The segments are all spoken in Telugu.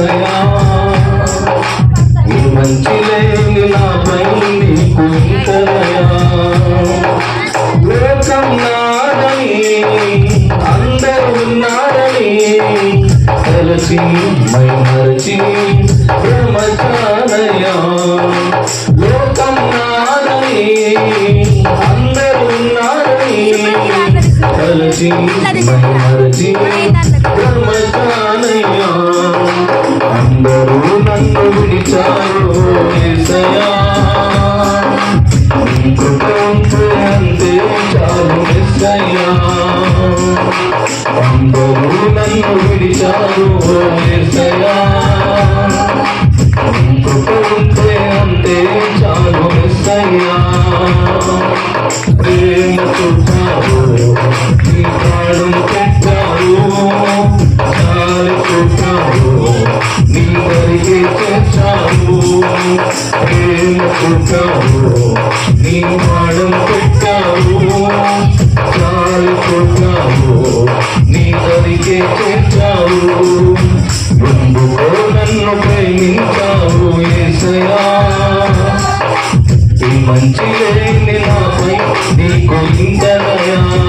ఏసయా నీ మంచి లేని నాపై నీకు లోకం నాదని అందరూ ఉన్నారని తలచి మై మరచి బ్రహ్మచారయా లోకం నాదని ఉన్నారని తలచి మై మరచి బ్రహ్మచారయా అందరూ నన్ను విడిచారు అంతే చాలు అందరూ నన్ను విడిచారు ఎస్సయ్యా అంతే చాలు ఎస్సయ్యా ప్రేమ చూచారు పెట్టారు వరిగే తెచ్చారు నీ ప్రాణం పెట్టావు నీ వరిగే తెచ్చావు ఎందుకో నన్ను ప్రేమించావు ఏసయా ఈ మంచి లేని నాపై నీకు ఇంతనయా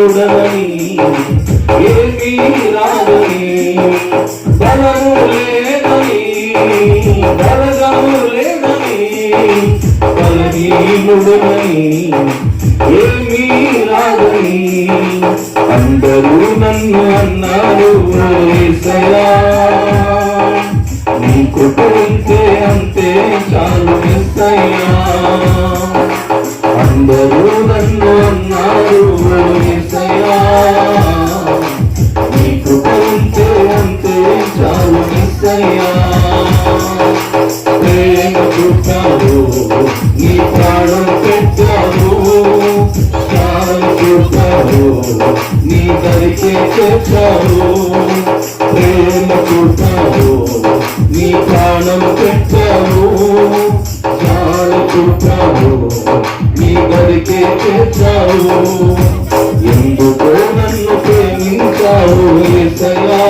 బలహీనుడని ఏమీ రాదని బలము లేదని బలగము లేదని బలహీనుడని ఏమీ రాదని అందరూ నన్ను అన్నారు ఏసయా నీ కృప ఉంటే అంతే చాలు ఎస్సయ్యా. నీ దరికే చేర్చావు ప్రేమ చూపావు నీ ప్రాణం పెట్టావు ప్రాణ చూపావు నీ దరికే చేర్చావు ఎందుకో నన్ను ప్రేమించావు ఏసయా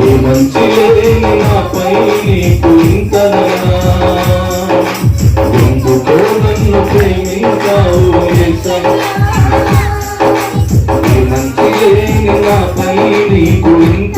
ఏ మంచి లేని నాపై నీకు ఇంతదయా ఎందుకో నన్ను ప్రేమించావు ఏసయా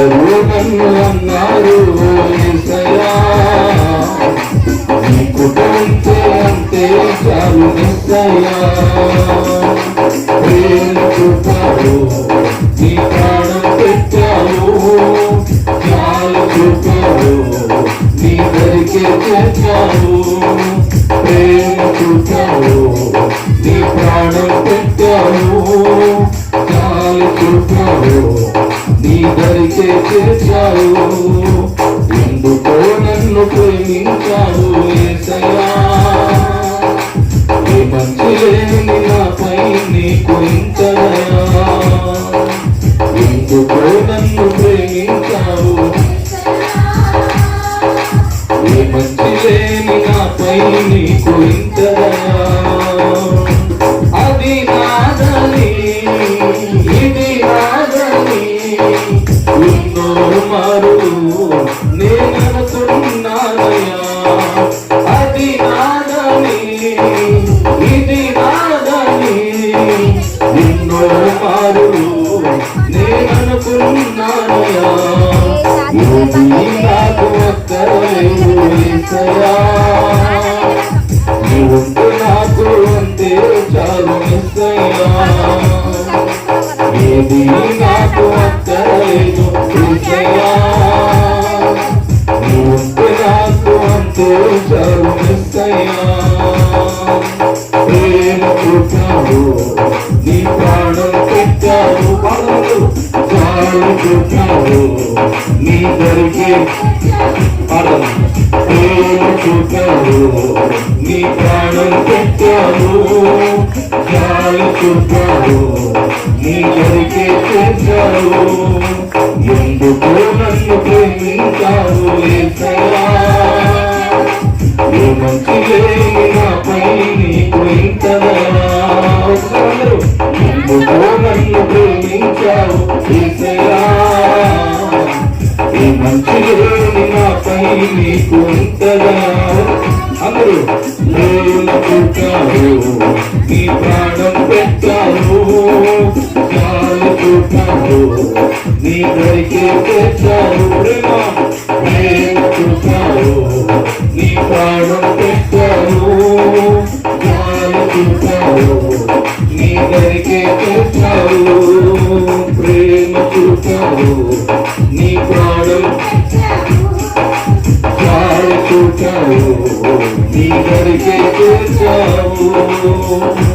అందరూ నన్ను నీ కృప అంతే చాలు ఏసయ్యా ప్రేమ చూపావు నీ ప్రాణం పెట్టావు. చాలు చూపావు నీ దరికే చేర్చావు. ప్రేమ చూపావు నీ ప్రాణం పెట్టావు. చాలు చూపావు నీ దరికే చేర్చావు. ఎందుకో నన్ను ప్రేమించావు ఏసయ్యా మంచి లేని నాపై నీకు ఇంతదయా ఎందుకో నన్ను ప్రేమించావు. ఈ మంచి లేని నాపై నీకు ఇంత కుమారుడు నేననుకున్నానయా యోగి నాకు అక్కర్లేదు నీవుంటే నాకు అంతే చాలు ఏసయ్యా ఏది నాకు నీవుంటే నాకు అంతే చాలు నీ దరికి పాడలు ప్రేమ పుట్టావు నీ ప్రాణం పెట్టావు గాలి పుట్టావు నీ దరికి తెచ్చావు ఎందుకు నన్ను ప్రేమించావు ఏసయ్యా ఏ మంచి లేని నాపై నీకు ఏ మంచి నా పని నీకు ఉంటదా అందరూ నేను పుట్టావు నీ ప్రాణం పెట్టావు చాలు పుట్టావు నీ దరికి తెచ్చావు ప్రేమ నేను పుట్టావు నీ ప్రాణం పెట్టావు చాలు పుట్టావు నీ దరికి తెచ్చావు. పుట్టావు